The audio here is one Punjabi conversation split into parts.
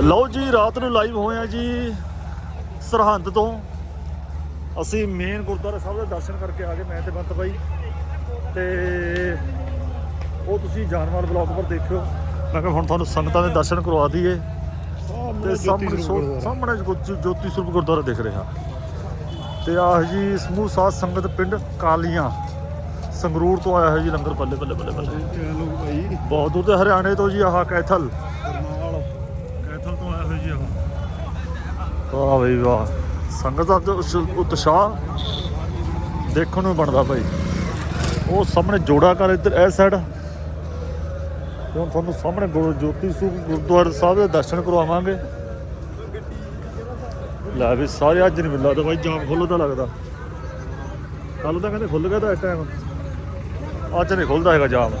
ਲਓ ਜੀ ਰਾਤ ਨੂੰ ਲਾਈਵ ਹੋਏ ਆ ਜੀ ਸਰਹੰਦ ਤੋਂ। ਅਸੀਂ ਮੇਨ ਗੁਰਦੁਆਰਾ ਸਾਹਿਬ ਦੇ ਦਰਸ਼ਨ ਕਰਕੇ ਆ ਗਏ ਮੈਂ ਤੇ ਬੰਤ ਬਾਈ। ਤੇ ਉਹ ਤੁਸੀਂ ਜਾਨਵਾਲ ਬਲੌਗ ਪਰ ਦੇਖਿਓ। ਮੈਂ ਕਿਹਾ ਹੁਣ ਤੁਹਾਨੂੰ ਸੰਗਤਾਂ ਦੇ ਦਰਸ਼ਨ ਕਰਵਾ ਦਈਏ। ਤੇ ਸਾਹਮਣੇ ਸੋ- ਸਾਹਮਣੇ ਜੋਤੀ ਸਰੂਪ ਗੁਰਦੁਆਰਾ ਦਿਖ ਰਿਹਾ ਤੇ ਆਹ ਜੀ ਸਮੂਹ ਸਾਧ ਸੰਗਤ ਪਿੰਡ ਕਾਲੀਆਂ। ਸੰਗਰੂਰ ਤੋਂ ਆਇਆ ਹੈ ਜੀ ਲੰਗਰ ਬੱਲੇ ਬੱਲੇ ਬੱਲੇ ਬੱਲੇ ਭਾਈ ਬਹੁਤ ਦੂਰ ਤੇ ਹਰਿਆਣੇ ਤੋਂ ਜੀ ਆਹ ਕੈਥਲ ਕਰਨਾਲ ਕੈਥਲ ਤੋਂ ਆਇਆ ਹੋਇਆ ਜੀ ਆਹ ਵਾਹ ਬਈ ਵਾਹ। ਸੰਗਤ ਦਾ ਉਤਸ਼ਾਹ ਦੇਖਣ ਨੂੰ ਬਣਦਾ ਭਾਈ ਉਹ ਸਾਹਮਣੇ ਜੋੜਾ ਕਰ ਇੱਧਰ, ਇਹ ਸਾਈਡ ਹੁਣ ਤੁਹਾਨੂੰ ਸਾਹਮਣੇ ਗੁਰੂ ਜੋਤੀ ਸਰੂਪ ਗੁਰਦੁਆਰਾ ਸਾਹਿਬ ਦੇ ਦਰਸ਼ਨ ਕਰਵਾਵਾਂਗੇ। ਲੈ ਵੀ ਸਾਰੇ ਅੱਜ ਨਹੀਂ ਮਿਲਦਾ ਤਾਂ ਭਾਈ ਜਾਮ ਖੁੱਲਦਾ ਲੱਗਦਾ। ਕੱਲ ਤਾਂ ਕਹਿੰਦੇ ਖੁੱਲ ਗਿਆ ਤਾਂ ਇਸ ਟਾਈਮ ਅੱਜ ਨਹੀਂ ਖੁੱਲਦਾ ਹੈਗਾ ਜਾਮ।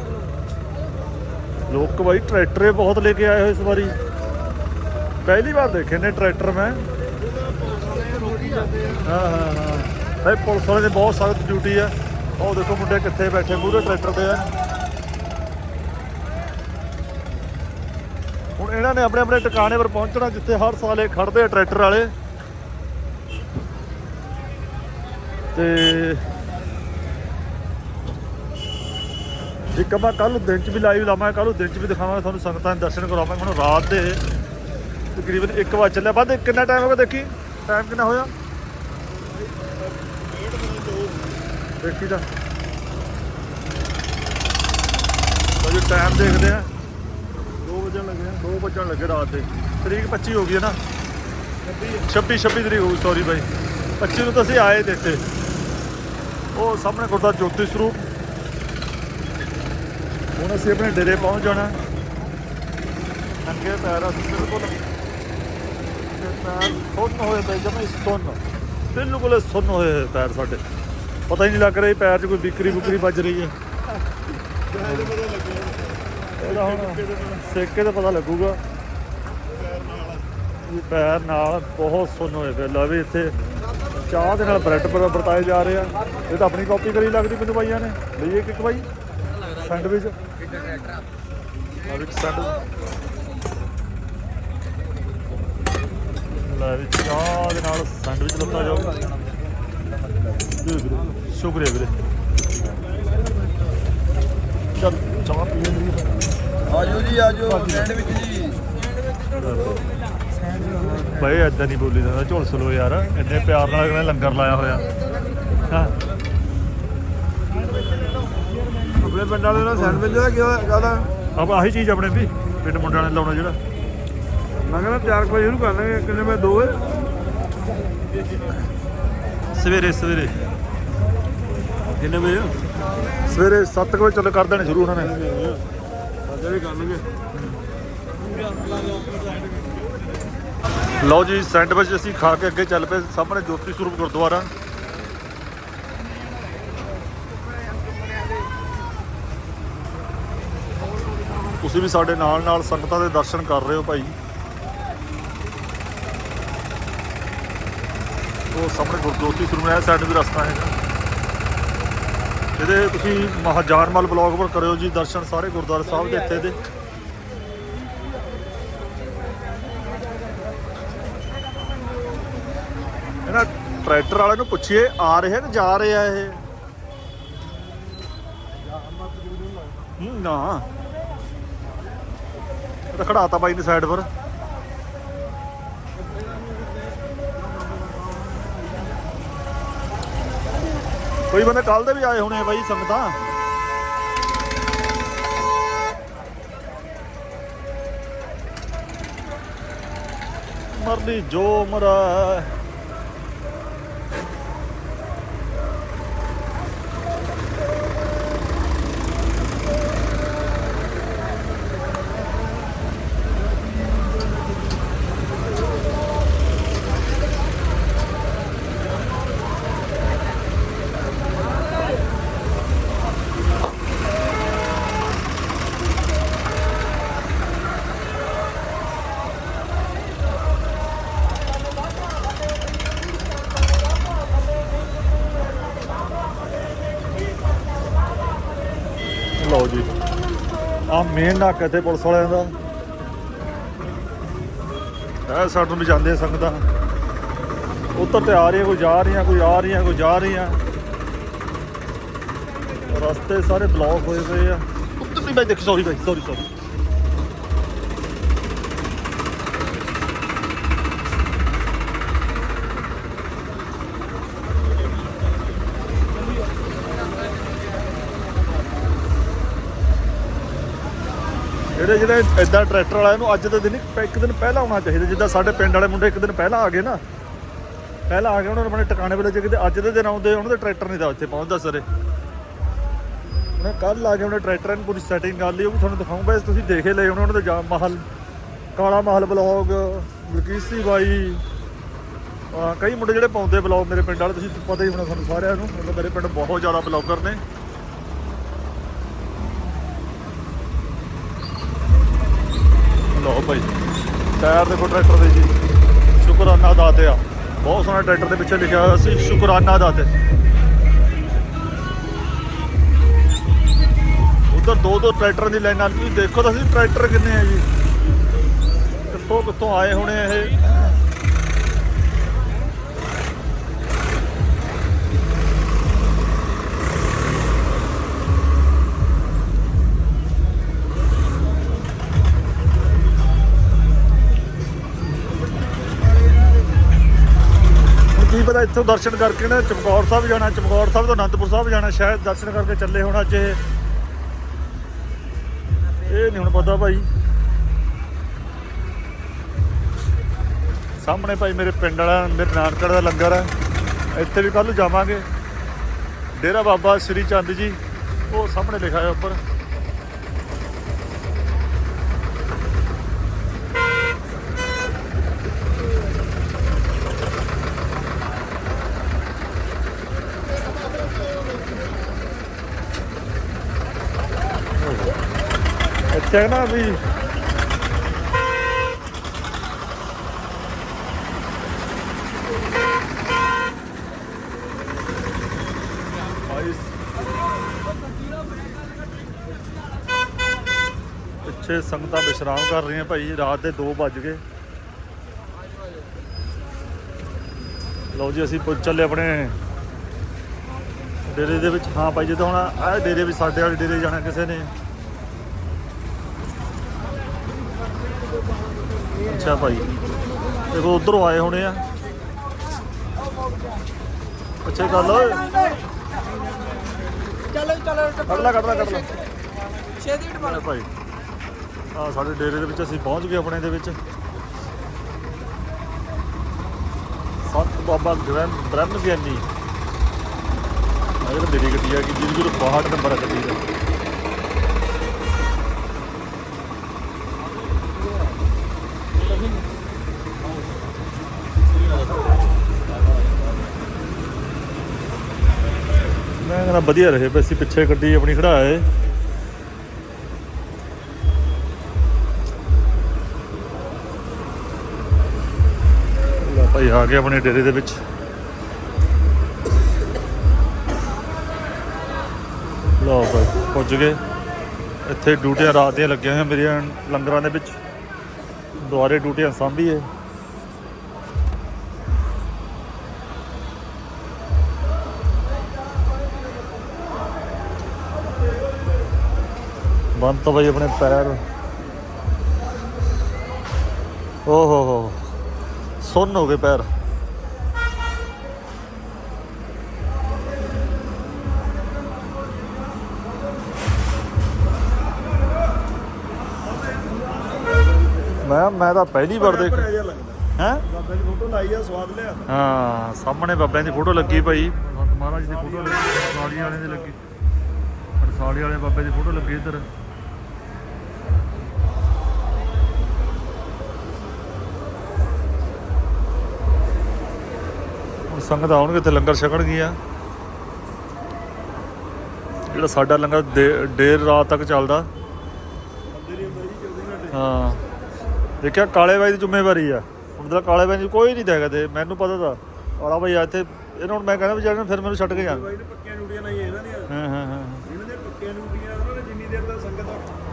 ਲੋਕ ਭਾਈ ਟਰੈਕਟਰੇ ਬਹੁਤ ਲੈ ਕੇ ਆਏ ਹੋਏ ਇਸ ਵਾਰੀ। ਪਹਿਲੀ ਵਾਰ ਦੇਖੇ ਨੇ ਟਰੈਕਟਰ ਮੈਂ। ਹਾਂ ਹਾਂ ਹਾਂ। ਭਾਈ, ਪੁਲਿਸ ਵਾਲੇ ਦੀ ਬਹੁਤ ਸਖਤ ਡਿਊਟੀ ਹੈ ਉਹ ਦੇਖੋ ਮੁੰਡੇ ਕਿੱਥੇ ਬੈਠੇ ਪੂਰੇ ਟਰੈਕਟਰ ਤੇ ਆ। ਹੁਣ ਇਹਨਾਂ ਨੇ ਆਪਣੇ ਆਪਣੇ ਟਿਕਾਣੇ ਪਰ ਪਹੁੰਚਣਾ, ਜਿੱਥੇ ਹਰ ਸਾਲ ਇਹ ਖੜਦੇ ਆ ਟਰੈਕਟਰ ਵਾਲੇ। ਤੇ ਇੱਕ ਆਪਾਂ ਕੱਲ ਦਿਨ ਚ ਵੀ ਲਾਈਵ ਲਾਵਾਂਗੇ ਕੱਲ ਦਿਨ ਚ ਵੀ ਦਿਖਾਵਾਂਗੇ, ਤੁਹਾਨੂੰ ਸੰਗਤਾਂ ਦੇ ਦਰਸ਼ਨ ਕਰਾਵਾਂਗੇ। ਹੁਣ ਰਾਤ ਦੇ ਤਕਰੀਬਨ 1 ਵਜੇ ਚੱਲਿਆ। ਬਾਅਦ ਕਿੰਨਾ ਟਾਈਮ ਹੋ ਗਿਆ ਦੇਖੀ? ਟਾਈਮ ਕਿੰਨਾ ਹੋਇਆ? ਦੇਖੀ ਦਾ। ਤਾਂ ਜੀ ਟਾਈਮ ਦੇਖਦੇ ਆ 2 ਵਜਣ ਲੱਗੇ 2 ਵਜਣ ਲੱਗੇ ਰਾਤ ਦੇ। ਤਰੀਕ 25 ਹੋ ਗਈ ਹੈ ਨਾ? 26 26 ਤਰੀਕ ਹੋ ਗਈ ਸੌਰੀ ਬਾਈ। 25 ਨੂੰ ਤਾਂ ਅਸੀਂ ਆਏ ਤੇ ਇੱਥੇ ਉਹ ਸਾਹਮਣੇ ਗੁਰਦੁਆਰਾ ਜੋਤੀ ਸਰੂਪ। ਹੁਣ ਅਸੀਂ ਆਪਣੇ ਡੇਰੇ ਪਹੁੰਚ ਜਾਣਾ। ਨੰਗੇ ਪੈਰ ਅਸੀਂ ਬਿਲਕੁਲ। ਪੈਰ ਸੁੰਨ ਹੋਏ ਪਏ, ਜਮੇ ਸੁੰਨ। ਬਿਲਕੁਲ ਸੁੰਨ ਹੋਏ ਪੈਰ ਸਾਡੇ। ਪਤਾ ਹੀ ਨਹੀਂ ਲੱਗ ਰਿਹਾ ਵੀ ਪੈਰ 'ਚ ਕੋਈ ਬਿਕਰੀ ਬੁਕਰੀ ਵੱਜ ਰਹੀ ਹੈ। ਇਹਦਾ ਹੁਣ ਸੇਕੇ ਤੇ ਪਤਾ ਲੱਗੂਗਾ। ਪੈਰ ਨਾਲ ਬਹੁਤ ਸੁੰਨ ਹੋਏ ਪਏ ਲੈ ਵੀ ਇੱਥੇ ਚਾਹ ਦੇ ਨਾਲ ਬ੍ਰੈਡ ਪਰ ਵਰਤਾਏ ਜਾ ਰਹੇ ਆ। ਇਹ ਤਾਂ ਆਪਣੀ ਕਾਪੀ ਕਰੀ ਲੱਗਦੀ ਮੈਨੂੰ ਬਾਈਆਂ ਨੇ। ਲਈਏ ਕਿ ਬਾਈ। ਸੈਂਡਵਿਚ। ਆ ਸੈਂਡਵਿਚ। ਲੈ ਵੀ ਚਾਹ ਦੇ ਨਾਲ ਸੈਂਡਵਿਚ ਲੱਤਾ ਜਾਊਗਾ। ਵੀਰੇ ਸ਼ੁਕਰੀਆ ਵੀਰੇ। ਚਲ ਚਾਹ ਪੀਏ ਵੀਰੇ ਆਜੋ ਜੀ ਆਜੋ ਸੈਂਡਵਿਚ ਜੀ। ਬਈ ਏਦਾਂ ਨਹੀਂ ਬੋਲੀ ਜਾਂਦਾ। ਝੁਲਸ ਲੋ ਯਾਰ ਇੰਨੇ ਪਿਆਰ ਨਾਲ ਨੇ ਲੰਗਰ ਲਾਇਆ ਹੋਇਆ। ਹਾਂ। ਆਪਣੇ ਪਿੰਡ ਵਾਲੇ ਨਾਲ ਸੈਂਡਵਿਚ ਦਾ ਕੀ ਕਹਦਾ ਆਪ ਆਹੀ ਚੀਜ਼ ਆਪਣੇ ਵੀ ਪਿੰਡ ਮੁੰਡਿਆਂ ਨੇ ਲਾਉਣਾ ਜਿਹੜਾ। ਮੈਂ ਕਹਿੰਦਾ 4 ਵਜੇ ਸ਼ੁਰੂ ਕਰ ਲਾਂਗੇ ਕਿੰਨੇ ਵਜੇ 2 ਵਜੇ? ਸਵੇਰੇ ਸਵੇਰੇ। ਕਿੰਨੇ ਵਜੇ? ਸਵੇਰੇ 7 ਵਜੇ ਚੱਲ ਕਰ ਦੇਣੇ ਸ਼ੁਰੂ ਉਹਨਾਂ ਨੇ। ਜਿਹੜੇ ਕਰ ਲਓ ਜੀ ਸੈਂਡਵਿਚ ਅਸੀਂ ਖਾ ਕੇ ਅੱਗੇ ਚੱਲ ਪਏ। ਸਾਹਮਣੇ ਜੋਤੀ ਸਰੂਪ ਗੁਰਦੁਆਰਾ। ਤੁਸੀਂ ਵੀ ਸਾਡੇ ਨਾਲ ਨਾਲ ਸੰਗਤਾਂ ਦੇ ਦਰਸ਼ਨ ਕਰ ਰਹੇ ਹੋ ਭਾਈ। ਉਹ ਸਾਹਮਣੇ ਗੁਰਜੋਤੀ ਸਰੂਪ ਸਾਈਡ ਵੀ ਰਸਤਾ ਹੈਗਾ। ਇਹਦੇ ਤੁਸੀਂ ਮਹਾਜਾਨਮਲ ਬਲੌਗ ਪਰ ਕਰਿਓ ਜੀ ਦਰਸ਼ਨ ਸਾਰੇ ਗੁਰਦੁਆਰਾ ਸਾਹਿਬ ਦੇ ਇੱਥੇ ਦੇ। ਇਹਨਾਂ ਟਰੈਕਟਰ ਵਾਲੇ ਨੂੰ ਪੁੱਛੀਏ ਆ ਰਹੇ ਨੇ ਜਾ ਰਹੇ ਆ ਇਹ? ਹੂੰ, ਨਾ। ਇਹ ਬਾਈ ਨੇ ਸਾਈਡ ਪਰ। ਕੋਈ ਬੰਦੇ ਕੱਲ ਦੇ ਵੀ ਆਏ ਹੋਣੇ ਬਾਈ ਸੰਗਤਾਂ। ਮਰਦੀ ਜੋ ਮਰਾ ਮੇਨ ਨਾਕਾ ਤੇ ਪੁਲਿਸ ਵਾਲਿਆਂ ਦਾ। ਇਹ ਸਾਈਡ ਨੂੰ ਵੀ ਜਾਂਦੇ ਸੰਗਤਾਂ। ਉੱਤਰ ਤੇ ਆ ਰਹੀਆਂ, ਕੋਈ ਜਾ ਰਹੀਆਂ, ਕੋਈ ਆ ਰਹੀਆਂ, ਕੋਈ ਜਾ ਰਹੀਆਂ। ਰਸਤੇ ਸਾਰੇ ਬਲੌਕ ਹੋਏ ਪਏ ਆ। ਉੱਤਰ ਨਹੀਂ ਬਾਈ ਦੇਖ ਸੌਰੀ ਬਾਈ ਸੌਰੀ ਸੌਰੀ ਜਿਹੜੇ ਜਿਹੜੇ ਇਦਾਂ ਟਰੈਕਟਰ ਵਾਲਾ ਇਹਨੂੰ ਅੱਜ ਦੇ ਦਿਨ ਹੀ ਇੱਕ ਦਿਨ ਪਹਿਲਾਂ ਆਉਣਾ ਚਾਹੀਦਾ, ਜਿੱਦਾਂ ਸਾਡੇ ਪਿੰਡ ਵਾਲੇ ਮੁੰਡੇ ਇੱਕ ਦਿਨ ਪਹਿਲਾਂ ਆ ਗਏ ਨਾ। ਪਹਿਲਾਂ ਆ ਗਏ ਉਹਨਾਂ ਨੇ ਆਪਣੇ ਟਿਕਾਣੇ ਵੇਲੇ ਜੇ ਕਿਤੇ ਅੱਜ ਦੇ ਦਿਨ ਆਉਂਦੇ, ਉਹਨਾਂ ਦਾ ਟਰੈਕਟਰ ਨਹੀਂ ਦਾ ਇੱਥੇ ਪਹੁੰਚਦਾ ਸਰੇ ਉਹਨੇ ਕੱਲ ਆ ਕੇ ਉਹਨੇ ਟਰੈਕਟਰਾਂ ਨੂੰ ਪੂਰੀ ਸੈਟਿੰਗ ਕਰ ਲਈ, ਉਹ ਵੀ ਤੁਹਾਨੂੰ ਦਿਖਾਉਂਗਾ ਇਸ ਤੁਸੀਂ ਦੇਖੇ ਲਏ ਹੋਣੇ, ਉਹਨਾਂ ਦੇ ਜਾ ਮਹਲ, ਕਾਲਾ ਮਹਲ ਬਲੌਗ ਬਲਕੀਸੀ ਬਾਈ ਕਈ ਮੁੰਡੇ ਜਿਹੜੇ ਪਾਉਂਦੇ ਬਲੌਗ ਮੇਰੇ ਪਿੰਡ ਵਾਲੇ, ਤੁਸੀਂ ਪਤਾ ਹੀ ਹੋਣਾ ਤੁਹਾਨੂੰ ਸਾਰਿਆਂ ਨੂੰ, ਮਤਲਬ ਮੇਰੇ ਪਿੰਡ ਬਹੁਤ ਜ਼ਿਆਦਾ ਬਲੌਗਰ ਨੇ। ਲਓ ਟਾਇਰ ਦੇਖੋ ਟਰੈਕਟਰ ਦੇ ਜੀ। ਸ਼ੁਕਰਾਨਾ ਦਾਤਿਆ ਬਹੁਤ ਸੋਹਣਾ ਟਰੈਕਟਰ ਦੇ ਪਿੱਛੇ ਲਿਖਿਆ ਹੋਇਆ ਸੀ, ਸ਼ੁਕਰਾਨਾ ਦਾਤੇ ਉਧਰ ਦੋ ਦੋ ਟਰੈਕਟਰਾਂ ਦੀ ਲਾਈਨਾਂ ਤੁਸੀਂ ਦੇਖੋ ਤਾਂ ਅਸੀਂ ਟਰੈਕਟਰ ਕਿੰਨੇ ਆ ਜੀ। ਕਿੱਥੋਂ ਕਿੱਥੋਂ ਆਏ ਹੋਣੇ ਇਹ। ਹੁਣ ਇੱਥੋਂ ਦਰਸ਼ਨ ਕਰਕੇ ਨਾ ਚਮਕੌਰ ਸਾਹਿਬ ਜਾਣਾ, ਚਮਕੌਰ ਸਾਹਿਬ ਤੋਂ ਅਨੰਦਪੁਰ ਸਾਹਿਬ ਜਾਣਾ, ਸ਼ਾਇਦ ਦਰਸ਼ਨ ਕਰਕੇ ਚੱਲੇ ਹੋਣਾ ਅੱਜ ਇਹ ਇਹ ਨਹੀਂ ਹੁਣ ਪਤਾ ਭਾਈ। ਸਾਹਮਣੇ ਭਾਈ ਮੇਰੇ ਪਿੰਡ ਵਾਲਾ, ਮੇਰੇ ਨਾਨਕੜ ਦਾ ਲੰਗਰ ਹੈ ਇੱਥੇ ਵੀ ਕੱਲ ਨੂੰ ਜਾਵਾਂਗੇ। ਡੇਰਾ ਬਾਬਾ ਸ੍ਰੀ ਚੰਦ ਜੀ, ਉਹ ਸਾਹਮਣੇ ਲਿਖਿਆ ਹੋਇਆ ਉੱਪਰ। ਕਹਿਣਾ ਵੀ ਪਿੱਛੇ ਸੰਗਤਾਂ ਵਿਸ਼ਰਾਮ ਕਰ ਰਹੀਆਂ ਭਾਈ, ਰਾਤ ਦੇ 2 ਵੱਜ ਗਏ। ਲਓ ਜੀ, ਅਸੀਂ ਪੁੱਜ ਚੱਲੇ ਆਪਣੇ ਡੇਰੇ ਦੇ ਵਿੱਚ। ਹਾਂ ਭਾਈ, ਜਦੋਂ ਹੁਣ ਆਹ ਡੇਰੇ ਵੀ ਸਾਡੇ ਵਾਲੇ ਡੇਰੇ ਜਾਣਾ ਕਿਸੇ ਨੇ। ਅੱਛਾ ਭਾਈ। ਦੇਖੋ ਉਧਰੋਂ ਆਏ ਹੋਣੇ ਆ। ਅੱਛਾ ਗੱਲ ਓਏ ਚਲੋ ਚਲੋ ਕੱਢ ਲੈ ਕੱਢ ਲੈ ਕੱਢ ਲੈ। ਛੇਤੀ ਟਪਾ ਲੈ ਭਾਈ ਆ ਸਾਡੇ ਡੇਰੇ ਦੇ ਵਿੱਚ ਅਸੀਂ ਪਹੁੰਚ ਗਏ ਆਪਣੇ ਦੇ ਵਿੱਚ। ਸੰਤ ਬਾਬਾ ਗ੍ਰਹਿਮ ਬ੍ਰਹਮ ਗਿਆਨੀ। ਜਿਹੜਾ ਮੇਰੀ ਗੱਡੀ ਆ ਕਿ ਜਿਹਦੀ 62 ਨੰਬਰ ਆ ਗੱਡੀ ਦਾ। ਮੈਂ ਵਧੀਆ ਰਹੇ ਪਏ ਅਸੀਂ ਪਿੱਛੇ ਗੱਡੀ ਆਪਣੀ ਖੜਾਏ ਲੈ ਭਾਈ, ਆ ਗਏ ਆਪਣੇ ਡੇਰੇ ਦੇ ਵਿੱਚ। ਲਓ ਭਾਈ, ਪੁੱਜ ਗਏ। ਇੱਥੇ ਡਿਊਟੀਆਂ ਰਾਤ ਦੀਆਂ ਲੱਗੀਆਂ ਹੋਈਆਂ ਮੇਰੀਆਂ ਲੰਗਰਾਂ ਦੇ ਵਿੱਚ। ਦੁਆਰੇ ਡਿਊਟੀਆਂ ਸਾਂਭੀਏ। ਬੰਦ ਤਾਂ ਭਾਈ ਆਪਣੇ ਪੈਰ ਓ ਹੋ ਹੋ ਸੁੰਨ ਹੋ ਗਏ ਪੈਰ। ਮੈਂ ਮੈਂ ਤਾਂ ਪਹਿਲੀ ਵਾਰ ਦੇਖ ਹੈ? ਬਾਬੇ ਦੀ ਫੋਟੋ ਲਾਈ ਆ ਸਵਾਦ ਲਿਆ। ਹਾਂ ਸਾਹਮਣੇ ਬਾਬਿਆਂ ਦੀ ਫੋਟੋ ਲੱਗੀ ਭਾਈ। ਮਹਾਰਾਜ ਦੀ ਫੋਟੋ ਲੱਗੀ ਸਾਲੀ ਵਾਲੇ ਦੀ ਲੱਗੀ। ਸਾਲੀ ਵਾਲੇ ਬਾਬੇ ਦੀ ਫੋਟੋ ਲੱਗੀ ਇੱਧਰ। ਸੰਗਤ ਆਉਣਗੇ ਤੇ ਲੰਗਰ ਛਕਣਗੀਆਂ। ਜਿਹੜਾ ਸਾਡਾ ਲੰਗਰ ਦੇਰ ਰਾਤ ਤੱਕ ਚੱਲਦਾ। ਹਾਂ। ਦੇਖਿਆ ਕਾਲੇ ਬਾਈ ਦੀ ਜ਼ਿੰਮੇਵਾਰੀ ਆ। ਹੁਣ ਤਾਂ ਕਾਲੇ ਬਾਈ ਦੀ ਕੋਈ ਨਹੀਂ ਦੇਖਦਾ ਤੇ ਮੈਨੂੰ ਪਤਾ ਤਾਂ। ਕਾਲਾ ਬਾਈ ਇੱਥੇ ਇਹਨਾਂ ਹੁਣ ਮੈਂ ਕਹਿੰਦਾ ਵੀ ਜਾਣ ਫਿਰ ਮੈਨੂੰ ਛੱਡ ਕੇ ਜਾਣ। ਬਾਈ ਨੇ ਪੱਕੀਆਂ ਡਿਊਟੀਆਂ ਲਾਈਆਂ ਇਹਨਾਂ ਦੀਆਂ। ਹਾਂ ਹਾਂ ਹਾਂ। ਇਹਨਾਂ ਦੇ ਪੱਕੀਆਂ ਡਿਊਟੀਆਂ ਉਹਨਾਂ ਨੇ ਜਿੰਨੀ ਦੇਰ ਤੱਕ ਸੰਗਤ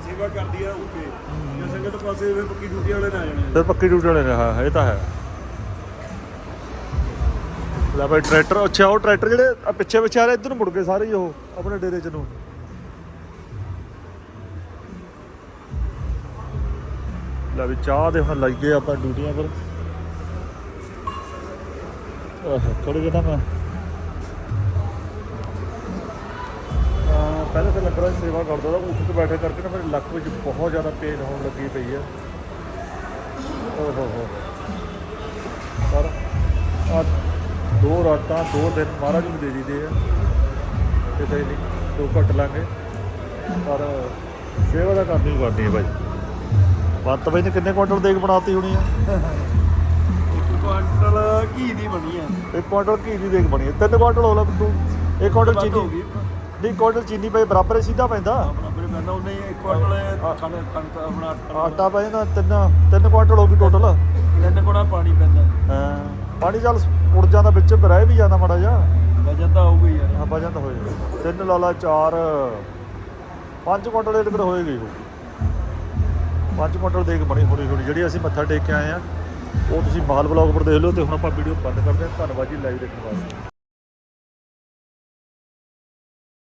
ਸੇਵਾ ਕਰਦੀ ਆ ਉੱਥੇ ਜੇ ਸੰਗਤ ਪਾਸੇ ਵੇ ਪੱਕੀ ਡਿਊਟੀ ਵਾਲੇ ਨਾ ਆ ਜਾਣੇ ਫਿਰ ਪੱਕੀ ਡਿਊਟੀ ਵਾਲੇ ਨੇ ਹਾਂ ਇਹ ਤਾਂ ਹੈ। ਲੈ ਭਾਈ, ਟਰੈਕਟਰ, ਅੱਛਾ, ਉਹ ਟਰੈਕਟਰ ਜਿਹੜੇ ਪਿੱਛੇ ਪਿੱਛੇ ਆ ਰਹੇ, ਇੱਧਰ ਨੂੰ ਮੁੜ ਗਏ ਸਾਰੇ ਹੀ ਉਹ, ਆਪਣੇ ਡੇਰੇ ਚ ਨੂੰ। ਲੈ ਵੀ ਚਾਹ ਦੇ ਹੁਣ ਲੱਗ ਆਪਾਂ ਡਿਊਟੀਆਂ ਪਰ ਆਹ ਥੋੜੇ ਜਿਹਾ ਮੈਂ। ਅਹ ਤਾਂ ਲੰਗਰਾਂ ਦੀ ਸੇਵਾ ਕਰਦਾ ਤਾਂ ਉੱਠ ਕੇ ਬੈਠੇ ਕਰਕੇ ਨਾ ਮੇਰੇ ਲੱਕ ਵਿੱਚ ਬਹੁਤ ਜ਼ਿਆਦਾ ਪੇਨ ਹੋਣ ਲੱਗੀ ਪਈ ਹੈ ਓਹ ਹੋ ਹੋ ਪਰ ਆ ਦੋ ਰਾਤਾਂ ਦੋ ਦਿਨ ਮਹਾਰਾਜ ਨੂੰ ਦੇ ਦਿੱਤੇ ਆ। ਕਿਤੇ ਨਹੀਂ ਦੋ ਘੱਟ ਲਾਂਗੇ। ਪਰ ਸੇਵਾ ਦਾ ਕਰਨੀ ਹੀ ਕਰਨੀ ਹੈ ਭਾਈ ਬੰਤ ਬਾਈ ਨੇ ਕਿੰਨੇ ਕੁਆਂਟਲ ਦੇਗ ਬਣਾਤੀ ਹੋਣੀ ਆ? ਇੱਕ ਕੁਆਂਟਲ ਘੀ ਦੀ ਬਣੀ ਆ। ਇੱਕ ਕੁਆਂਟਲ ਘੀ ਦੀ ਦੇਗ ਬਣੀ ਹੈ ਤਿੰਨ ਕੁਆਂਟਲ ਹੋ ਲਾ ਤੂੰ। ਇੱਕ ਕੁਆਂਟਲ ਚੀਨੀ। ਨਹੀਂ ਕੁਆਂਟਲ ਚੀਨੀ ਪਏ ਬਰਾਬਰ ਹੀ ਸਿੱਧਾ ਪੈਂਦਾ। ਆਪਣੇ ਪੈਂਦਾ। ਉਹਨੇ ਹੀ ਇੱਕ ਕੁਆਂਟਲ ਖੰਡ ਖੰਡ ਆਪਣਾ ਆਟਾ ਪੈ ਜਾਂਦਾ ਤਿੰਨ ਤਿੰਨ ਕੁਆਂਟਲ ਹੋ ਗਈ ਟੋਟਲ ਤਿੰਨ ਗੁਣਾ ਪਾਣੀ ਪੈਂਦਾ। ਹਾਂ। ਪਾਣੀ ਚੱਲ ਉੜ ਜਾਂਦਾ ਵਿੱਚ ਰਹਿ ਵੀ ਜਾਂਦਾ ਮਾੜਾ ਜਿਹਾ। ਵਜਨ ਤਾਂ ਆਊਗਾ ਹੀ ਯਾਰ। ਹਾਂ ਵਜਨ ਤਾਂ ਹੋਏਗਾ ਤਿੰਨ ਲਾ ਲਾ ਚਾਰ ਪੰਜ ਕੁਆਂਟਲ ਦੇ ਟਿਕਟ ਹੋਏਗੀ ਉਹ। ਪੰਜ ਕੁਆਂਟਲ ਦੇਖ ਬਣੀ ਹੋਣੀ ਹੋਣੀ ਜਿਹੜੀ ਅਸੀਂ ਮੱਥਾ ਟੇਕ ਕੇ ਆਏ ਆ ਉਹ ਤੁਸੀਂ ਮਾਲ ਬਲੌਗ ਪਰ ਦੇਖ ਲਓ ਤੇ ਹੁਣ ਆਪਾਂ ਵੀਡੀਓ ਬੰਦ ਕਰਦੇ ਹਾਂ। ਧੰਨਵਾਦ ਜੀ ਲਾਈਵ ਦੇਖਣ ਵਾਸਤੇ।